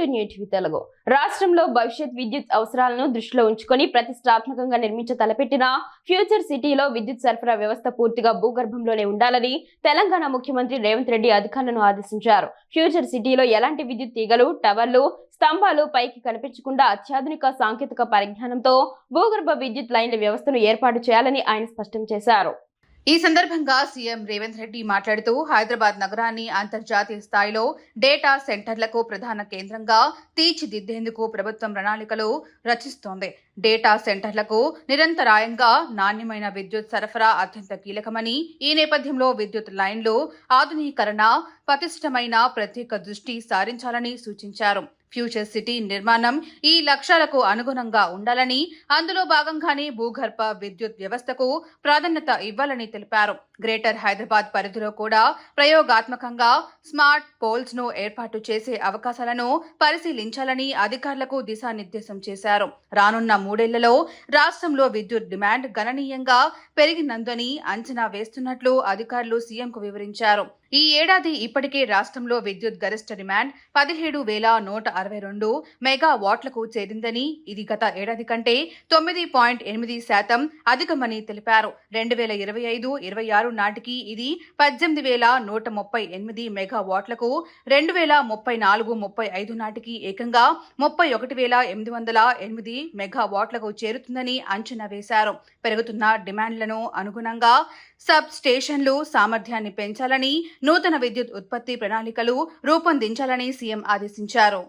To new TV Telugu. రాష్ట్రంలో భవిష్యత్ విద్యుత్ అవసరాలను దృష్టిలో ఉంచుకొని ప్రతిష్టాత్మకంగా నిర్మించ తలపెట్టిన ఫ్యూచర్ సిటీలో విద్యుత్ సరఫరా వ్యవస్థ పూర్తిగా భూగర్భంలోనే ఉండాలని తెలంగాణ ముఖ్యమంత్రి రేవంత్ రెడ్డి అధికారులను ఆదేశించారు. ఫ్యూచర్ సిటీలో ఎలాంటి విద్యుత్ తీగలు టవర్లు స్తంభాలు పైకి కనిపించకుండా అత్యాధునిక సాంకేతిక పరిజ్ఞానంతో భూగర్భ విద్యుత్ లైన్ల వ్యవస్థను ఏర్పాటు చేయాలని ఆయన స్పష్టం చేశారు. ఈ సందర్భంగా సీఎం రేవంత్ రెడ్డి మాట్లాడుతూ హైదరాబాద్ నగరాన్ని అంతర్జాతీయ స్థాయిలో డేటా సెంటర్లకు ప్రధాన కేంద్రంగా తీర్చిదిద్దేందుకు ప్రభుత్వం ప్రణాళికలు రచిస్తోంది. డేటా సెంటర్లకు నిరంతరాయంగా నాణ్యమైన విద్యుత్ సరఫరా అత్యంత కీలకమని ఈ నేపథ్యంలో విద్యుత్ లైన్లు ఆధునీకరణ పటిష్టమైన ప్రత్యేక దృష్టి సారించాలని సూచించారు. ఫ్యూచర్ సిటీ నిర్మాణం ఈ లక్ష్యాలకు అనుగుణంగా ఉండాలని అందులో భాగంగానే భూగర్భ విద్యుత్ వ్యవస్థకు ప్రాధాన్యత ఇవ్వాలని తెలిపారు. గ్రేటర్ హైదరాబాద్ పరిధిలో కూడా ప్రయోగాత్మకంగా స్మార్ట్ పోల్స్ను ఏర్పాటు చేసే అవకాశాలను పరిశీలించాలని అధికారులకు దిశానిర్దేశం చేశారు. రానున్న మూడేళ్ళలో రాష్ట్రంలో విద్యుత్ డిమాండ్ గణనీయంగా పెరిగినందని అంచనా వేస్తున్నట్లు అధికారులు సీఎంకు వివరించారు. ఈ ఏడాది ఇప్పటికే రాష్ట్రంలో విద్యుత్ గరిష్ట డిమాండ్ పదిహేడు వేల నూట అరవై రెండు మెగా వాట్లకు చేరిందని ఇది గత ఏడాది కంటే తొమ్మిది పాయింట్ ఎనిమిది శాతం అధికమని తెలిపారు. రెండు వేల ఇరవై ఐదు ఇరవై ఆరు నాటికి ఇది పద్దెనిమిది వేల నూట ముప్పై ఎనిమిది మెగా వాట్లకు రెండు వేల ముప్పై నాలుగు ముప్పై ఐదు నాటికి ఏకంగా ముప్పై ఒకటి వేల ఎనిమిది వందల ఎనిమిది మెగా వాట్లకు చేరుతుందని అంచనా వేశారు. పెరుగుతున్న డిమాండ్లను అనుగుణంగా సబ్ స్టేషన్లు సామర్థ్యాన్ని పెంచాలని నూతన విద్యుత్ ఉత్పత్తి ప్రణాళికలు రూపొందించాలని సీఎం ఆదేశించారు.